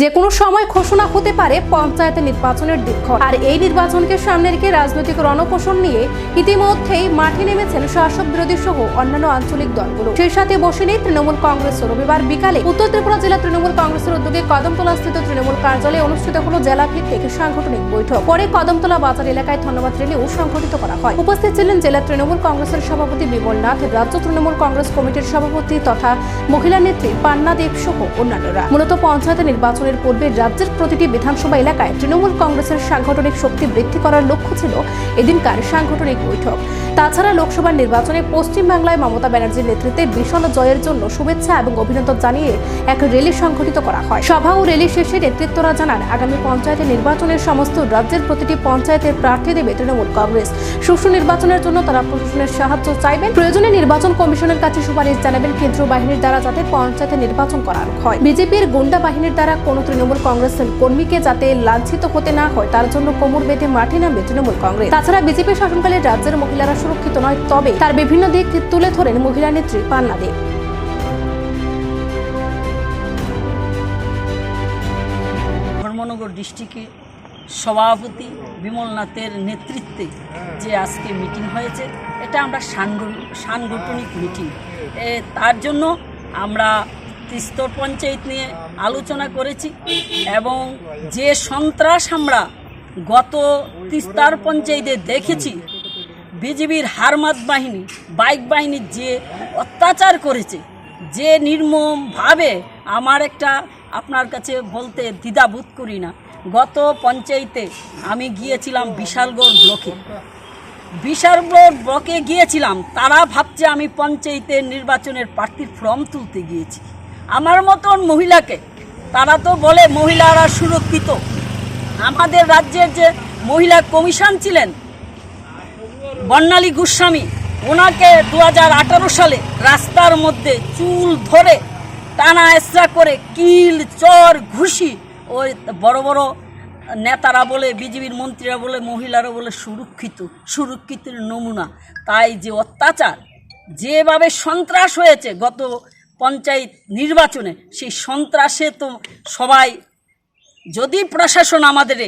যে কোনো সময় ঘোষণা হতে পারে পঞ্চায়েত নির্বাচনের দিনক্ষণ আর এই নির্বাচনকে সামনে রেখে রাজনৈতিক রণপোষণ নিয়ে ইতিমধ্যেই মাঠে নেমেছেন শাসক বিরোধী সহ অন্যান্য আঞ্চলিক দলগুলো। সেই সাথে বসে নেই তৃণমূল কংগ্রেস রবিবার বিকালে উত্তর ত্রিপুরা জেলা তৃণমূল কংগ্রেসের উদ্যোগে কদমতলা স্থিত তৃণমূল কার্যালয়ে অনুষ্ঠিত হলো জেলা ভিত্তিক সাংগঠনিক বৈঠক। পরে কদমতলা বাজার এলাকায় ধন্যবাদ র্যালিও সংঘটিত করা হয়। উপস্থিত ছিলেন জেলা তৃণমূল কংগ্রেসের সভাপতি বিমল নাথ, রাজ্য তৃণমূল কংগ্রেস কমিটির সভাপতি তথা মহিলা নেত্রী পান্না দেব সহ অন্যান্যরা। মূলত পঞ্চায়েত নির্বাচনের পূর্বে রাজ্যের প্রতিটি বিধানসভা এলাকায় তৃণমূল কংগ্রেসের সাংগঠনিক শক্তি বৃদ্ধি করার লক্ষ্য ছিল এদিনকার সাংগঠনিক বৈঠক। তাছাড়া লোকসভা নির্বাচনে পশ্চিমবাংলায় মমতা ব্যানার্জির নেতৃত্বে বিশাল জয়ের জন্য শুভেচ্ছা এবং অভিনন্দন জানিয়ে এক র্যালি সংঘটিত করা হয়। সভা ও র্যালি শেষে নেতৃত্বরা জানান, আগামী পঞ্চায়েতে নির্বাচনের সমস্ত রাজ্যের প্রতিটি পঞ্চায়েতের প্রার্থী দেবে তৃণমূল কংগ্রেস। সুষ্ঠু নির্বাচনের জন্য তারা প্রশাসনের সাহায্য চাইবেন। প্রয়োজনে নির্বাচন কমিশনের কাছে সুপারিশ জানাবেন কেন্দ্রীয় বাহিনীর দ্বারা যাতে পঞ্চায়েতে নির্বাচন করানো হয়। বিজেপির গুন্ডা বাহিনীর দ্বারা কোনো তৃণমূল কংগ্রেসের কর্মীকে যাতে লাঞ্ছিত হতে না হয়, তার জন্য কোমর বেঁধে মাঠে নামবে তৃণমূল কংগ্রেস। তাছাড়া বিজেপি শাসনকালে রাজ্যের মহিলারা সুরক্ষিত নয়, তবে তার বিভিন্ন দিক তুলে ধরেন মহিলা নেত্রী পান্না দেব ধর্মনগর ডিস্ট্রিক্টে সভাপতি বিমলনাথের নেতৃত্বে যে আজকে মিটিং হয়েছে, এটা আমরা সাংগ- সাংগঠনিক মিটিং। তার জন্য আমরা তিস্তর পঞ্চায়েত নিয়ে আলোচনা করেছি এবং যে সন্ত্রাস আমরা গত তিস্তার পঞ্চায়েতে দেখেছি, বিজিবির হারমাত বাহিনী, বাইক বাহিনীর যে অত্যাচার করেছে, যে নির্মমভাবে আমার একটা আপনার কাছে বলতে দ্বিধাবোধ করি না। গত পঞ্চায়েতে আমি গিয়েছিলাম বিশালগড় ব্লকে। বিশালগড় ব্লকে গিয়েছিলাম, তারা ভাবছে আমি পঞ্চায়েতের নির্বাচনের প্রার্থীর ফর্ম তুলতে গিয়েছি। আমার মতন মহিলাকে, তারা তো বলে মহিলারা সুরক্ষিত। আমাদের রাজ্যের যে মহিলা কমিশন ছিলেন, বর্ণালী গোস্বামী, ওনাকে দু হাজার আঠারো সালে রাস্তার মধ্যে চুল ধরে টানা এসরা করে কিল, চর, ঘুষি, ওই বড় বড় নেতারা বলে, বিজেপির মন্ত্রীরা বলে, মহিলারা বলে সুরক্ষিত, সুরক্ষিতের নমুনা। তাই যে অত্যাচার, যেভাবে সন্ত্রাস হয়েছে গত পঞ্চায়েত নির্বাচনে সেই সন্ত্রাসে তো সবাই যদি প্রশাসন আমাদের